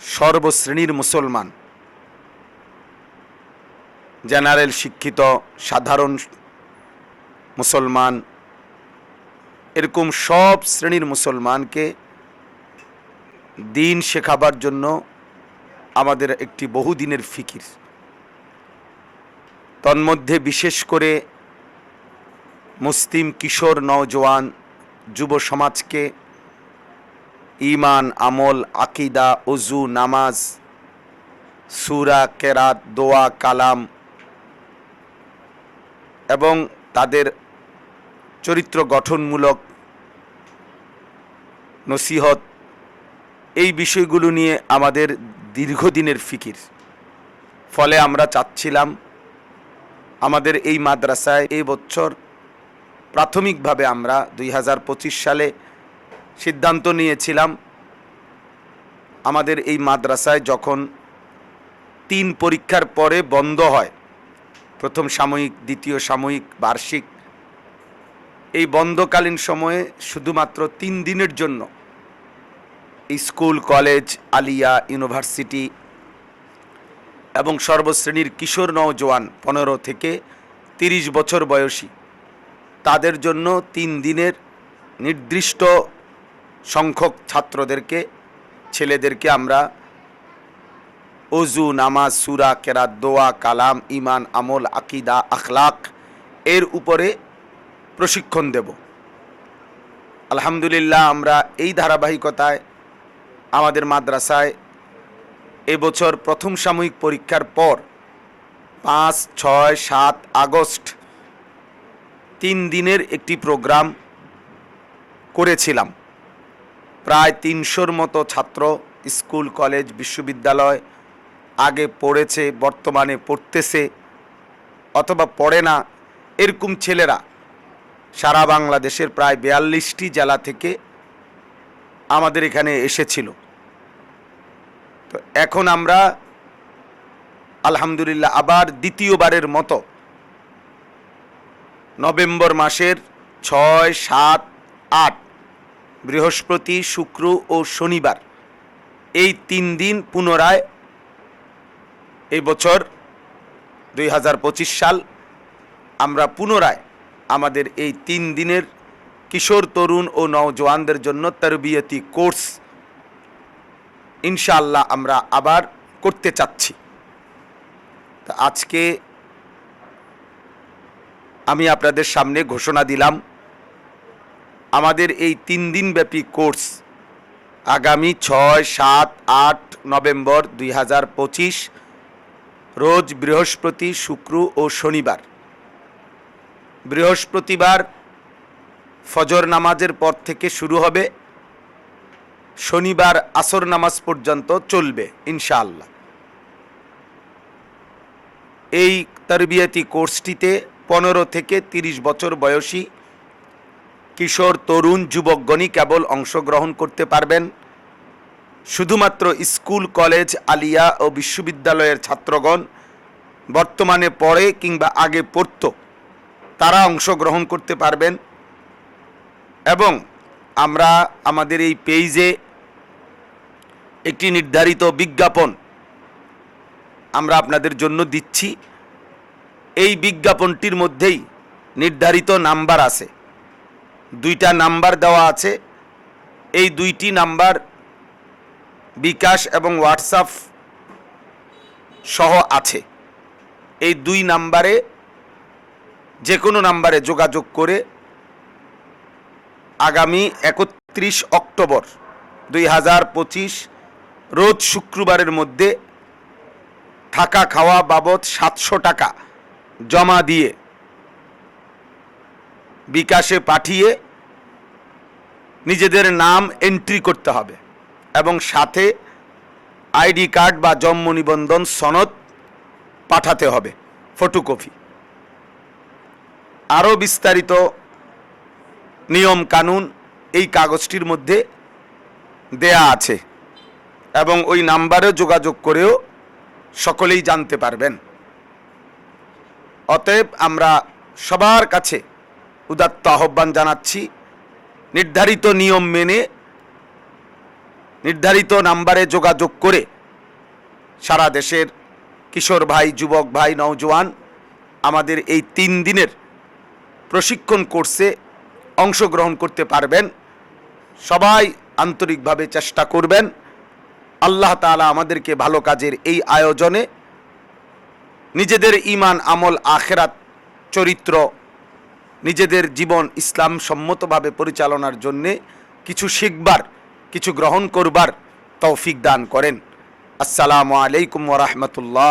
সর্বশ্রেণীর মুসলমান। জেনারেল শিক্ষিত, সাধারণ মুসলমান, এরকম সব শ্রেণির মুসলমানকে দিন শেখাবার জন্য আমাদের একটি বহুদিনের ফিকির। তন্মধ্যে বিশেষ করে মুসলিম কিশোর, নওজোয়ান যুব সমাজকে ইমান, আমল, আকিদা উজু নামাজ, সুরা, কেরাত, দোয়া, কালাম এবং তাদের চরিত্র গঠনমূলক নসিহত, এই বিষয়গুলো নিয়ে আমাদের দীর্ঘদিনের ফিকির। ফলে আমরা চাচ্ছিলাম আমাদের এই মাদ্রাসায় এই বছর প্রাথমিকভাবে আমরা দুই হাজার পঁচিশ সালে সিদ্ধান্ত নিয়েছিলাম আমাদের এই মাদ্রাসায় যখন তিন পরীক্ষার পরে বন্ধ হয়, প্রথম সাময়িক, দ্বিতীয় সাময়িক, বার্ষিক, এই বন্ধকালীন সময়ে শুধুমাত্র তিন দিনের জন্য স্কুল, কলেজ, আলিয়া ইউনিভার্সিটি এবং সর্বশ্রেণীর কিশোর নওজোয়ান পনেরো থেকে তিরিশ বছর বয়সী, তাদের জন্য তিন দিনের নির্দিষ্ট সংখ্যক ছাত্রদেরকে, ছেলেদেরকে আমরা অজু নামাজ, সুরা, কেরাত, দোয়া, কালাম ইমান আমল, আকিদা, আখলাক এর উপরে প্রশিক্ষণ দেব। আলহামদুলিল্লাহ আমরা এই ধারাবাহিকতায় আমাদের মাদ্রাসায় এবছর প্রথম সাময়িক পরীক্ষার পর পাঁচ, ছয়, সাত আগস্ট তিন দিনের একটি প্রোগ্রাম করেছিলাম। প্রায় তিনশোর মতো ছাত্র স্কুল, কলেজ, বিশ্ববিদ্যালয় আগে পড়েছে, বর্তমানে পড়তেছে অথবা পড়ে না। এরকম ছেলেরা সারা বাংলাদেশের প্রায় বিয়াল্লিশটি জেলা থেকে আমাদের এখানে এসেছিল। তো এখন আমরা আলহামদুলিল্লাহ আবার দ্বিতীয়বারের মতো নভেম্বর মাসের ছয়, সাত, আট বৃহস্পতি, শুক্র ও শনিবার। এই তিন দিন পুনরায় এই বছর দুই হাজার পঁচিশ সাল আমরা পুনরায় আমাদের এই তিন দিনের কিশোর, তরুণ ও নওজোয়ানদের জন্য তরবিয়তি কোর্স ইনশাআল্লাহ আমরা আবার করতে চাচ্ছি। তা আজকে আমি আপনাদের সামনে ঘোষণা দিলাম আমাদের এই তিন দিনব্যাপী কোর্স আগামী ছয়, সাত, আট নভেম্বর দুই হাজার পঁচিশ, রোজ বৃহস্পতি, শুক্র ও শনিবার। বৃহস্পতিবার ফজর নামাজের পর থেকে শুরু হবে। শনিবার আসর নামাজ পর্যন্ত চলবে, ইনশাআল্লাহ। এই তরবিয়তি কোর্সটিতে পনেরো থেকে ৩০ বছর বয়সী কিশোর, তরুণ যুবকগণই কেবল অংশগ্রহণ করতে পারবেন। শুধুমাত্র স্কুল, কলেজ, আলিয়া ও বিশ্ববিদ্যালয়ের ছাত্রগণ, বর্তমানে পড়ে কিংবা আগে পড়ত, তারা অংশগ্রহণ করতে পারবেন। এবং আমরা আমাদের এই পেজে একটি নির্ধারিত বিজ্ঞাপন আমরা আপনাদের জন্য দিচ্ছি। এই বিজ্ঞাপনটির মধ্যেই নির্ধারিত নাম্বার আছে। দুইটা নাম্বার দেওয়া আছে। এই দুইটি নাম্বার বিকাশ এবং হোয়াটসঅ্যাপ সহ আছে। এই দুই নাম্বারে যে কোনো নাম্বারে যোগাযোগ করে আগামী একত্রিশ অক্টোবর দুই হাজার পঁচিশ, রোজ শুক্রবারের মধ্যে থাকা খাওয়া বাবদ সাতশো টাকা জমা দিয়ে বিকাশে পাঠিয়ে নিজেদের নাম এন্ট্রি করতে হবে এবং সাথে আইডি কার্ড বা জন্ম নিবন্ধন সনদ পাঠাতে হবে ফটোকপি আরও বিস্তারিত নিয়ম কানুন এই কাগজটির মধ্যে দেয়া আছে এবং ওই নাম্বারে যোগাযোগ করেও সকলেই জানতে পারবেন। অতএব আমরা সবার কাছে উদাত্ত আহ্বান জানাচ্ছি। নির্ধারিত নিয়ম মেনে, নির্ধারিত নাম্বারে যোগাযোগ করে সারা দেশের কিশোর ভাই, যুবক ভাই, নওজোয়ান আমাদের এই তিন দিনের প্রশিক্ষণ কোর্সে অংশগ্রহণ করতে পারবেন। সবাই আন্তরিকভাবে চেষ্টা করবেন। আল্লাহ তাআলা আমাদেরকে ভালো কাজের এই আয়োজনে নিজেদের ইমান আমল, আখেরাত, চরিত্র নিজেদের জীবন ইসলাম সম্মতভাবে পরিচালনার জন্যে কিছু শিখবার, কিছু গ্রহণ করবার তৌফিক দান করেন। আসসালামু আলাইকুম ওরহমতুল্লাহ